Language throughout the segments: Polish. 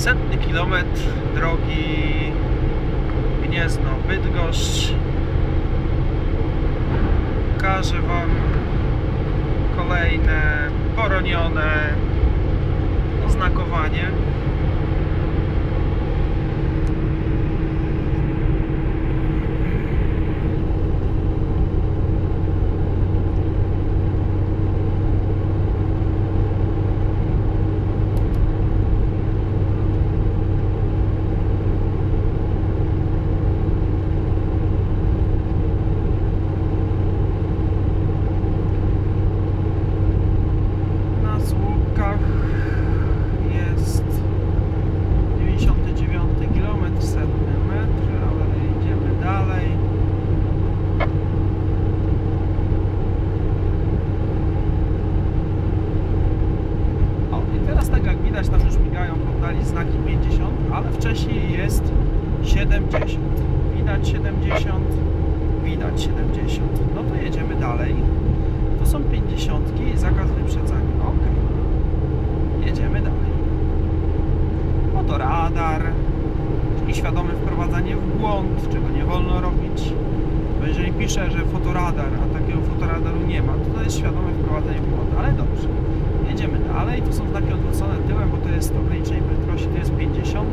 Setny kilometr drogi Gniezno-Bydgoszcz. Pokażę Wam kolejne poronione oznakowanie. Na słupkach jest 99 km, setny metr, ale idziemy dalej. O, i teraz tak jak widać, tam już poddali znaki 50, ale wcześniej jest 70. Widać 70, widać 70. No to jedziemy dalej. To są 50 i zakaz wyprzedzania. Ok. Jedziemy dalej. Oto radar, czyli świadome wprowadzanie w błąd, czego nie wolno robić. Bo jeżeli pisze, że fotoradar, a takiego fotoradaru nie ma, to to jest świadome wprowadzenie w błąd. Ale dobrze. Jedziemy dalej. Tu są znaki odwrócone tyłem, bo to jest ograniczenie prędkości, to jest 50.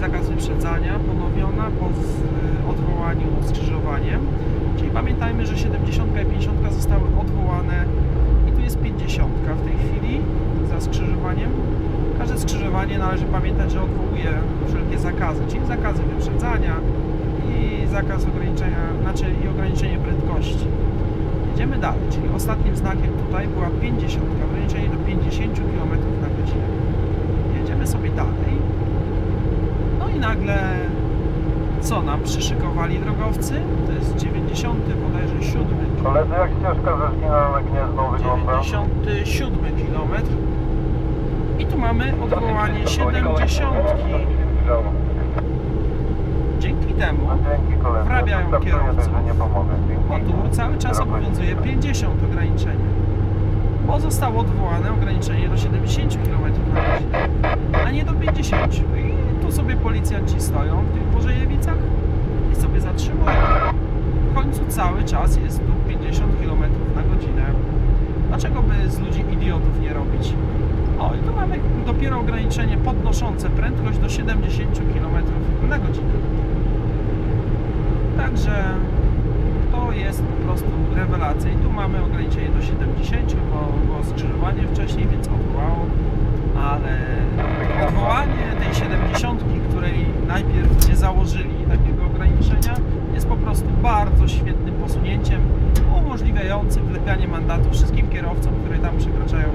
Zakaz wyprzedzania ponowiona po z- odwołaniu skrzyżowaniem. Czyli pamiętajmy, że 70 i 50 zostały odwołane i tu jest 50 w tej chwili za skrzyżowaniem. Każde skrzyżowanie należy pamiętać, że odwołuje wszelkie zakazy, czyli zakazy wyprzedzania i zakaz ograniczenia, znaczy i ograniczenie prędkości. Jedziemy dalej, czyli ostatnim znakiem tutaj była 50, ograniczenie do 50 km na godzinę. Jedziemy sobie dalej. No i nagle co nam przyszykowali drogowcy? To jest 90, bodajże 7 Koledzy, jak ścieżka ze Żnina na Gniezno wygląda? 97 km. I tu mamy odwołanie 70. Temu. Wrabiają kierowców. tu cały czas obowiązuje się- 50 ograniczenie. Bo zostało odwołane ograniczenie do 70 km na godzinę, a nie do 50. I tu sobie policjanci stoją w tych Bożejewicach i sobie zatrzymują. W końcu cały czas jest tu 50 km na godzinę. Dlaczego by z ludzi idiotów nie robić? O, i tu mamy dopiero ograniczenie podnoszące prędkość do 70 km na godzinę. Także to jest po prostu rewelacja. I tu mamy ograniczenie do 70, bo było skrzyżowanie wcześniej, więc odwołało. Ale odwołanie tej 70, której najpierw nie założyli takiego ograniczenia, jest po prostu bardzo świetnym posunięciem umożliwiającym wlepianie mandatu wszystkim kierowcom, które tam przekraczają